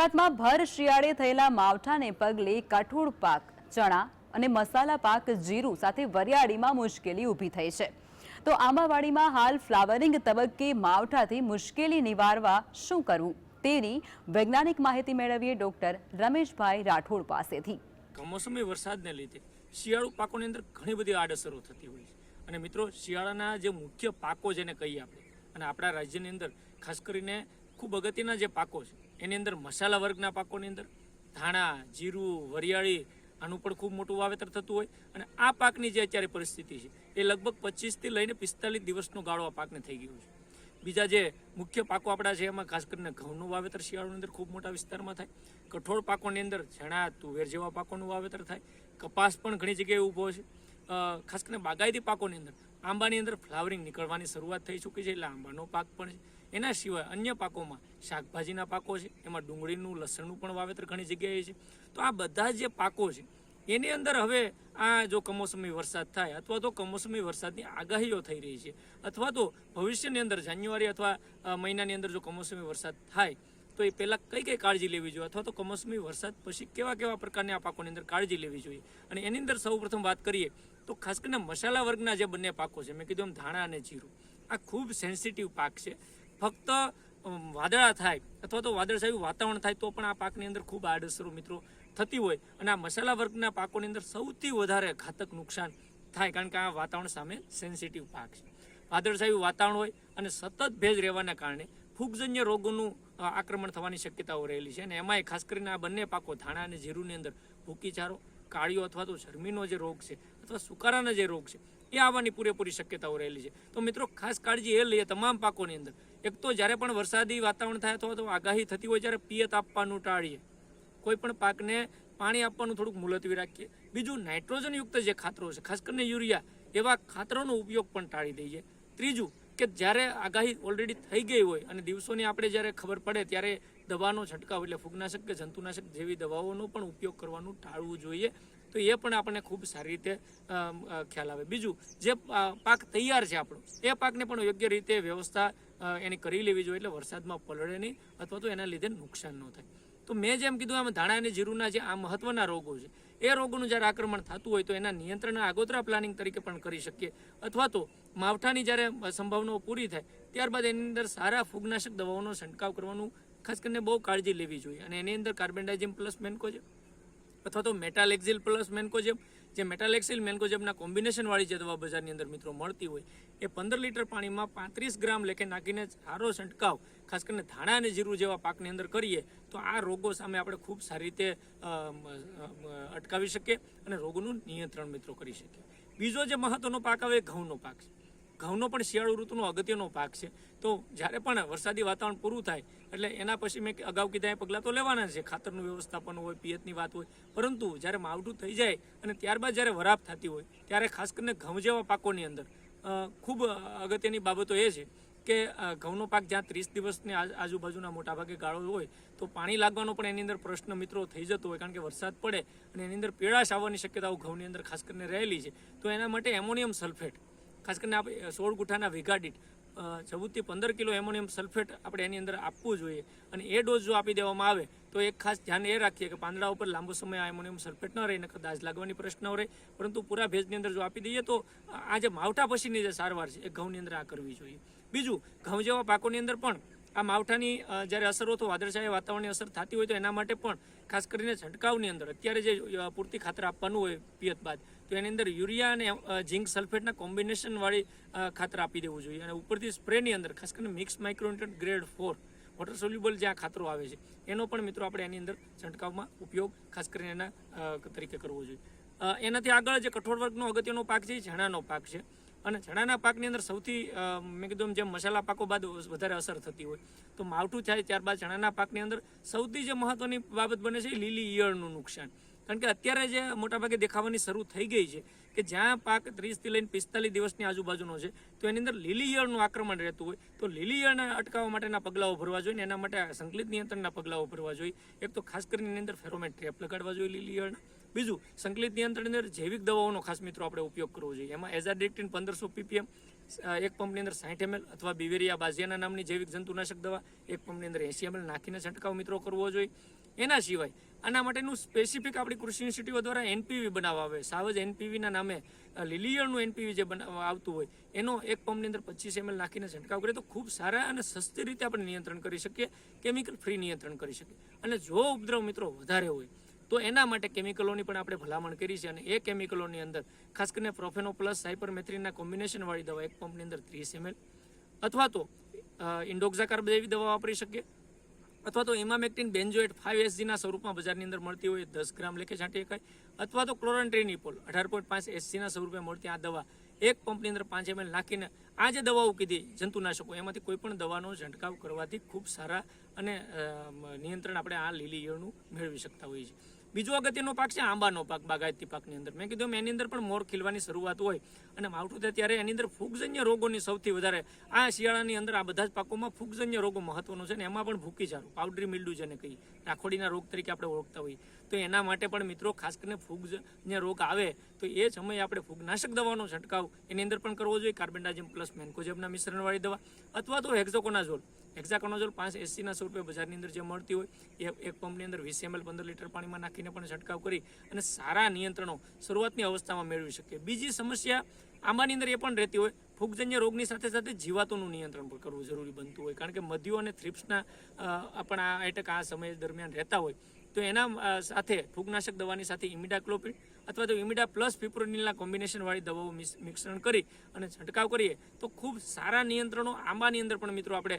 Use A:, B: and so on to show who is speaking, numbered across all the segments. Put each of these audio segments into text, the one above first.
A: ગુજરાતમાં ભર શિયાળે થયેલા માવઠાને પગલે કઠોળ પાક, ચણા અને મસાલા પાક જીરું સાથે વરિયાળીમાં મુશ્કેલી ઊભી થઈ છે. તો આંબાવાડીમાં હાલ ફ્લાવરિંગ તબક્કે માવઠાથી મુશ્કેલી નિવારવા શું કરવું? તેની વૈજ્ઞાનિક માહિતી મેળવીએ ડોક્ટર રમેશભાઈ રાઠોડ પાસેથી.
B: કમોસમી વરસાદને લીધે શિયાળુ પાકોની અંદર ઘણી બધી આડઅસરો થતી હોય છે. અને મિત્રો, શિયાળાના જે મુખ્ય પાકો જેને કહીએ આપણે, અને આપણા રાજ્યની અંદર ખાસ કરીને ખૂબ અગત્યના જે પાકો છે એની અંદર મસાલા વર્ગના પાકોની અંદર ધાણા, જીરું, વરિયાળી આનું પણ ખૂબ મોટું વાવેતર થતું હોય અને આ પાકની જે અત્યારે પરિસ્થિતિ છે, એ લગભગ પચીસથી લઈને પિસ્તાલીસ દિવસનો ગાળો આ પાકને થઈ ગયો છે. બીજા જે મુખ્ય પાકો આપણા છે, એમાં ખાસ કરીને ઘઉંનું વાવેતર શિયાળાની અંદર ખૂબ મોટા વિસ્તારમાં થાય. કઠોળ પાકોની અંદર ચણા તુવેર જેવા પાકોનું વાવેતર થાય. કપાસ પણ ઘણી જગ્યાએ ઊભો છે. ખાસ કરીને બાગાયતી પાકોની અંદર આંબાની અંદર ફ્લાવરિંગ નીકળવાની શરૂઆત થઈ ચૂકી છે, એટલે આંબાનો પાક પણ છે. એના સિવાય અન્ય પાકોમાં શાકભાજીના પાકો છે, એમાં ડુંગળીનું, લસણનું પણ વાવેતર ઘણી જગ્યાએ છે. તો આ બધા જે પાકો છે, એની અંદર હવે આ જો કમોસમી વરસાદ થાય અથવા તો કમોસમી વરસાદની આગાહીઓ થઈ રહી છે અથવા તો ભવિષ્યની અંદર જાન્યુઆરી અથવા મહિનાની અંદર જો કમોસમી વરસાદ થાય, તો એ પહેલાં કઈ કઈ કાળજી લેવી જોઈએ અથવા તો કમોસમી વરસાદ પછી કેવા કેવા પ્રકારની આ પાકોની અંદર કાળજી લેવી જોઈએ? અને એની અંદર સૌપ્રથમ વાત કરીએ, તો ખાસ કરીને મસાલા વર્ગના જે બંને પાકો છે, મેં કીધું એમ ધાણા અને જીરું, આ ખૂબ સેન્સિટિવ પાક છે. ફક્ત વાદળા થાય અથવા તો વાદળછાયું વાતાવરણ થાય તો પણ આ પાકની અંદર ખૂબ આડઅસરો મિત્રો થતી હોય અને આ મસાલા વર્ગના પાકોની અંદર સૌથી વધારે ઘાતક નુકસાન થાય કારણ કે આ વાતાવરણ સામે સેન્સિટિવ પાક છે. વાદળછાયું વાતાવરણ હોય અને સતત ભેજ રહેવાના કારણે ફૂગજન્ય રોગોનું આક્રમણ થવાની શક્યતાઓ રહેલી છે અને એમાંય ખાસ કરીને આ બંને પાકો ધાણા અને જીરુની અંદર ભૂકી ચારો કાળીઓ અથવા તો શરમીનો જે રોગ છે અથવા સુકારાના જે રોગ છે એ આવવાની પૂરેપૂરી શક્યતાઓ રહેલી છે. તો મિત્રો, ખાસ કાળજી એ લઈએ તમામ પાકોની અંદર. એક તો જ્યારે પણ વરસાદી વાતાવરણ થાય અથવા તો આગાહી થતી હોય ત્યારે પિયત આપવાનું ટાળીએ. કોઈ પણ પાકને પાણી આપવાનું થોડુંક મુલતવી રાખીએ. બીજું, નાઇટ્રોજનયુક્ત જે ખાતરો છે, ખાસ કરીને યુરિયા, એવા ખાતરોનો ઉપયોગ પણ ટાળી દઈએ. ત્રીજું, કે જ્યારે આગાહી ઓલરેડી થઈ ગઈ હોય અને દિવસોની આપણે જ્યારે ખબર પડે ત્યારે દવાનો છંટકાવ એટલે ફૂગનાશક કે જંતુનાશક જેવી દવાઓનો પણ ઉપયોગ કરવાનું ટાળવું જોઈએ. તો એ પણ આપણને ખૂબ સારી રીતે ખ્યાલ આવે. બીજું, જે પાક તૈયાર છે આપણો, એ પાકને પણ યોગ્ય રીતે વ્યવસ્થા એની કરી લેવી જોઈએ એટલે વરસાદમાં પલળે નહીં અથવા તો એના લીધે નુકસાન ન થાય. તો મેં જેમ કીધું આમ ધાણા અને જીરુના જે આ મહત્વના રોગો છે, એ રોગોનું જ્યારે આક્રમણ થતું હોય તો એના નિયંત્રણના આગોતરા પ્લાનિંગ તરીકે પણ કરી શકીએ. અથવા તો માવઠાની જ્યારે સંભાવનાઓ પૂરી થાય, ત્યારબાદ એની અંદર સારા ફૂગનાશક દવાઓનો છંટકાવ કરવાનું ખાસ કરીને બહુ કાળજી લેવી જોઈએ. અને એની અંદર કાર્બેન્ડાઇઝમ પ્લસ મેન્કોજેબ અથવા તો મેટાલેક્ઝિલ પ્લસ મેન્કોજેબ જે મેટાલેક્સિલ મેન્કોજેબના કોમ્બિનેશનવાળી જે દવા બજારની અંદર મિત્રો મળતી હોય, એ પંદર લીટર પાણીમાં પાંત્રીસ ગ્રામ લેખે નાખીને સારો છંટકાવ, ખાસ કરીને ધાણા અને જીરું જેવા પાકની અંદર કરીએ, તો આ રોગો સામે આપણે ખૂબ સારી રીતે અટકાવી શકીએ અને રોગનું નિયંત્રણ મિત્રો કરી શકીએ. બીજો જે મહત્વનો પાક આવે એ ઘઉંનો પાક છે. ઘઉંનો પણ શિયાળુ ઋતુનો અગત્યનો પાક છે. તો જ્યારે પણ વરસાદી વાતાવરણ પૂરું થાય, એટલે એના પછી મેં અગાઉ કીધા એ પગલાં તો લેવાના છે. ખાતરનું વ્યવસ્થાપન હોય, પિયતની વાત હોય. પરંતુ જ્યારે માવઠું થઈ જાય અને ત્યારબાદ જ્યારે વરાપ થતી હોય, ત્યારે ખાસ કરીને ઘઉં જેવા પાકોની અંદર ખૂબ અગત્યની બાબતો એ છે કે ઘઉંનો પાક જ્યાં ત્રીસ દિવસની આજુબાજુના મોટાભાગે ગાળો હોય, તો પાણી લાગવાનો પણ એની અંદર પ્રશ્ન મિત્રો થઈ જતો હોય, કારણ કે વરસાદ પડે અને એની અંદર પીળાશ આવવાની શક્યતાઓ ઘઉંની અંદર ખાસ કરીને રહેલી છે. તો એના માટે એમોનિયમ સલ્ફેટ ખાસ કરીને આપણે સોળ ગુઠાના વીઘા દીઠ ચૌદથી પંદર કિલો એમોનિયમ સલ્ફેટ આપણે એની અંદર આપવું જોઈએ. અને એ ડોઝ જો આપી દેવામાં આવે, તો એક ખાસ ધ્યાન એ રાખીએ કે પાંદડા ઉપર લાંબો સમય આ એમોનિયમ સલ્ફેટ ન રહે, નકર દાજ લાગવાની પ્રશ્ન રહે. પરંતુ પૂરા ભેજની અંદર જો આપી દઈએ તો આ જે માવઠા પછીની જે સારવાર છે, એ ઘઉંની અંદર આ કરવી જોઈએ. બીજું, ઘઉં જેવા પાકોની અંદર પણ આ માવઠાની જ્યારે અસરો તો વાદળછાયા વાતાવરણની અસર થતી હોય તો એના માટે પણ ખાસ કરીને છંટકાવની અંદર, અત્યારે જે પૂરતી ખાતર આપવાનું હોય પિયત બાદ, તો એની અંદર યુરિયા અને ઝીંક સલ્ફેટના કોમ્બિનેશનવાળી ખાતર આપી દેવું જોઈએ. અને ઉપરથી સ્પ્રેની અંદર, ખાસ કરીને mix micronutrient grade four, water soluble જે આ ખાતરો આવે છે, એનો પણ મિત્રો આપણે એની અંદર છંટકાવમાં ઉપયોગ ખાસ કરીને એના તરીકે કરવો જોઈએ. એનાથી આગળ જે કઠોળ વર્ગનો અગત્યનો પાક છે એ ચણાનો પાક છે. અને ચણાના પાકની અંદર સૌથી મેં કીધું જેમ મસાલા પાકો બાદ વધારે અસર થતી હોય, તો માવઠું થાય ત્યારબાદ ચણાના પાકની અંદર સૌથી જે મહત્વની બાબત બને છે લીલી ઈયળનું નુકસાન. કારણ કે અત્યારે જે મોટાભાગે દેખાવાની શરૂ થઈ ગઈ છે કે જ્યાં પાક ત્રીસથી લઈને પિસ્તાલીસ દિવસની આજુબાજુનો છે, તો એની અંદર લીલી ઈયળનું આક્રમણ રહેતું હોય, તો લીલી અટકાવવા માટેના પગલાઓ ભરવા જોઈએ ને એના માટે સંકલિત નિયંત્રણના પગલાઓ ભરવા જોઈએ. એક તો ખાસ કરીને એની અંદર ફેરોમેટ ટ્રેપ લગાડવા જોઈએ લીલી બીજું, સંકલિત નિયંત્રણની અંદર જૈવિક દવાઓનો ખાસ મિત્રો આપણે ઉપયોગ કરવો જોઈએ. એમાં એઝાડિક્ટિન પંદરસો પીપીએમ એક પંપની અંદર સાઠ એમએલ અથવા બિવેરિયા બાઝિયાના નામની જૈવિક જંતુનાશક દવા, એક પંપની અંદર એસી એમએલ નાખીને છંટકાવ મિત્રો કરવો જોઈએ. એના સિવાય આના માટેનું સ્પેસિફિક આપણી કૃષિ યુનિવર્સિટીઓ દ્વારા એનપીવી બનાવવા આવે. સાવજ એનપીવીના નામે લીલીયળનું એનપીવી જે બનાવવા આવતું હોય, એનો એક પંપની અંદર પચીસ એમએલ નાખીને છંટકાવ કરીએ તો ખૂબ સારા અને સસ્તી રીતે આપણે નિયંત્રણ કરી શકીએ કેમિકલ ફ્રી નિયંત્રણ કરી શકીએ. અને જો ઉપદ્રવ મિત્રો વધારે હોય, તો એના માટે કેમિકલોની પણ આપણે ભલામણ કરી છે અને એ કેમિકલોની અંદર, ખાસ કરીને પ્રોફેનો પ્લસ સાયપરમેથ્રીનના કોમ્બિનેશનવાળી દવા એક પંપની અંદર ત્રીસ એમએલ અથવા તો ઇન્ડોક્ઝાકાર જેવી દવા વાપરી શકીએ. અથવા તો ઇમામેક્ટિન બેન્જોએટ ફાઇવ એસજીના સ્વરૂપમાં બજારની અંદર મળતી હોય, દસ ગ્રામ લેખે છાંટી શકાય અથવા તો ક્લોરન્ટ્રીનિપોલ, અઢાર પોઈન્ટ પાંચ એસજીના સ્વરૂપે મળતી આ દવા એક પંપની અંદર પાંચ એમએલ નાખીને આ જે દવાઓ કીધી, જંતુનાશકો, એમાંથી કોઈ પણ દવાનો છંટકાવ કરવાથી ખૂબ સારા અને નિયંત્રણ આપણે આ લીલી ઈયળનું મેળવી શકતા હોઈએ છીએ. બીજો અગત્યનો પાક છે આંબાનો પાક, બાગાયતી પાકની અંદર. મેં કીધું એની અંદર પણ મોર ખીલવાની શરૂઆત હોય અને માવઠું થાય ત્યારે એની અંદર ફૂગજન્ય રોગોની સૌથી વધારે, આ શિયાળાની અંદર આ બધા જ પાકોમાં ફૂગજન્ય રોગો મહત્વનો છે ને એમાં પણ ભૂકી ચારું પાવડરી મિલ્ડું જેને કહીએ, રાખોડીના રોગ તરીકે આપણે ઓળખતા હોઈએ. તો એના માટે પણ મિત્રો ખાસ કરીને ફૂગજન્ય રોગ આવે તો એ સમયે આપણે ફૂગનાશક દવાનો છંટકાવ એની અંદર પણ કરવો જોઈએ કાર્બેન્ડાજિમ પ્લસ મેન્કોજેબના મિશ્રણવાળી દવા અથવા તો હેક્ઝોકોનાઝોલ. હેક્ઝાકોનાઝોલ પાંચ એસીના સ્વરૂપે બજારની અંદર જે મળતી હોય એ એક પંપની અંદર વીસ એમએલ, પંદર લીટર પાણીમાં નાખીને પણ છંટકાવ કરી અને સારા નિયંત્રણો શરૂઆતની અવસ્થામાં મેળવી શકીએ. બીજી સમસ્યા આંબાની અંદર એ પણ રહેતી હોય, ફૂગજન્ય રોગની સાથે સાથે જીવાતોનું નિયંત્રણ પણ કરવું જરૂરી બનતું હોય. કારણ કે મધ્યો અને થ્રિપ્સના પણ આ એટક આ સમય દરમિયાન રહેતા હોય તો એના સાથે ફૂગનાશક દવાની સાથે ઇમિડાક્લોપિડ અથવા તો ઇમિડા પ્લસ ફિપ્રોનિલના કોમ્બિનેશનવાળી દવાઓ મિશ્રણ કરી અને છંટકાવ કરીએ તો ખૂબ સારા નિયંત્રણો આંબાની અંદર પણ મિત્રો આપણે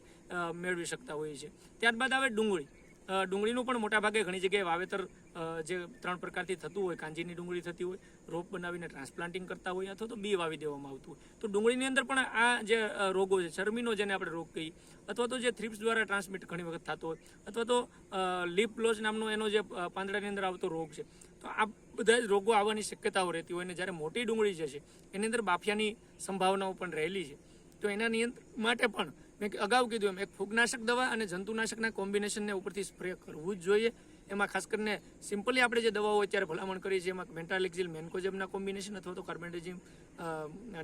B: મેળવી શકતા હોઈએ છીએ. ત્યારબાદ આવે ડુંગળી. ડુંગળીનું પણ મોટાભાગે ઘણી જગ્યાએ વાવેતર જે ત્રણ પ્રકારથી થતું હોય, કાંજીની ડુંગળી થતી હોય, રોપ બનાવીને ટ્રાન્સપ્લાન્ટિંગ કરતા હોય અથવા તો બી વાવી દેવામાં આવતું હોય. તો ડુંગળીની અંદર પણ આ જે રોગો છે ચરમીનો જેને આપણે રોગ કહીએ, અથવા તો જે થ્રિપ્સ દ્વારા ટ્રાન્સમિટ ઘણી વખત થતો હોય, અથવા તો લીપ લોસ નામનો એનો જે પાંદડાની અંદર આવતો રોગ છે, તો આ બધા જ રોગો આવવાની શક્યતાઓ રહેતી હોય અને જ્યારે મોટી ડુંગળી જે છે એની અંદર બાફિયાની સંભાવનાઓ પણ રહેલી છે. તો એના નિયંત્રણ માટે પણ મેં અગાઉ કીધું એમ, એક ફૂગનાશક દવા અને જંતુનાશકના કોમ્બિનેશનને ઉપરથી સ્પ્રે કરવું જ જોઈએ. એમાં ખાસ કરીને સિમ્પલી આપણે જે દવાઓ અત્યારે ભલામણ કરીએ છીએ, એમાં મેન્ટાલિક્ઝિલ મેન્કોજેબના કોમ્બિનેશન અથવા તો કાર્બેન્ડેજિમ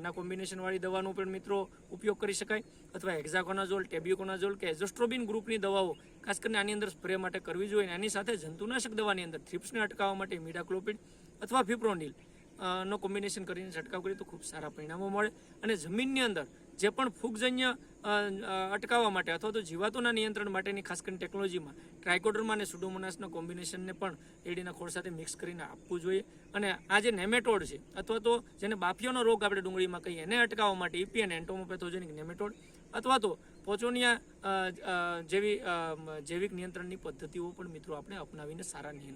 B: ના કોમ્બિનેશનવાળી દવાનો પણ મિત્રો ઉપયોગ કરી શકાય. અથવા હેક્ઝાકોનાઝોલ, ટેબ્યુકોનાઝોલ કે એઝોસ્ટ્રોબિન ગ્રુપની દવાઓ ખાસ કરીને આની અંદર સ્પ્રે માટે કરવી જોઈએ. અને આની સાથે જંતુનાશક દવાની અંદર થ્રિપ્સને અટકાવવા માટે મિડાક્લોપિડ અથવા ફિપ્રોનિલ નો કોમ્બિનેશન કરીને છંટકાવ કરીએ તો ખૂબ સારા પરિણામો મળે. અને જમીનની અંદર જે પણ ફૂગજન્ય અટકાવવા માટે અથવા તો જીવાતોના નિયંત્રણ માટેની ખાસ કરીને ટેકનોલોજીમાં ટ્રાયકોડર્મા અને સુડોમોનાસના કોમ્બિનેશનને પણ એડીના ખોળ સાથે મિક્સ કરીને આપવું જોઈએ. અને આ જે નેમેટોડ છે, અથવા તો જેને બાફીઓનો રોગ આપણે ડુંગળીમાં કહીએ, એને અટકાવવા માટે ઇપી અને એન્ટોમોપેથોજેનિક નેમેટોડ અથવા તો પોચોનિયા જેવી જૈવિક નિયંત્રણની પદ્ધતિઓ પણ મિત્રો આપણે અપનાવીને સારા નિયંત્રણ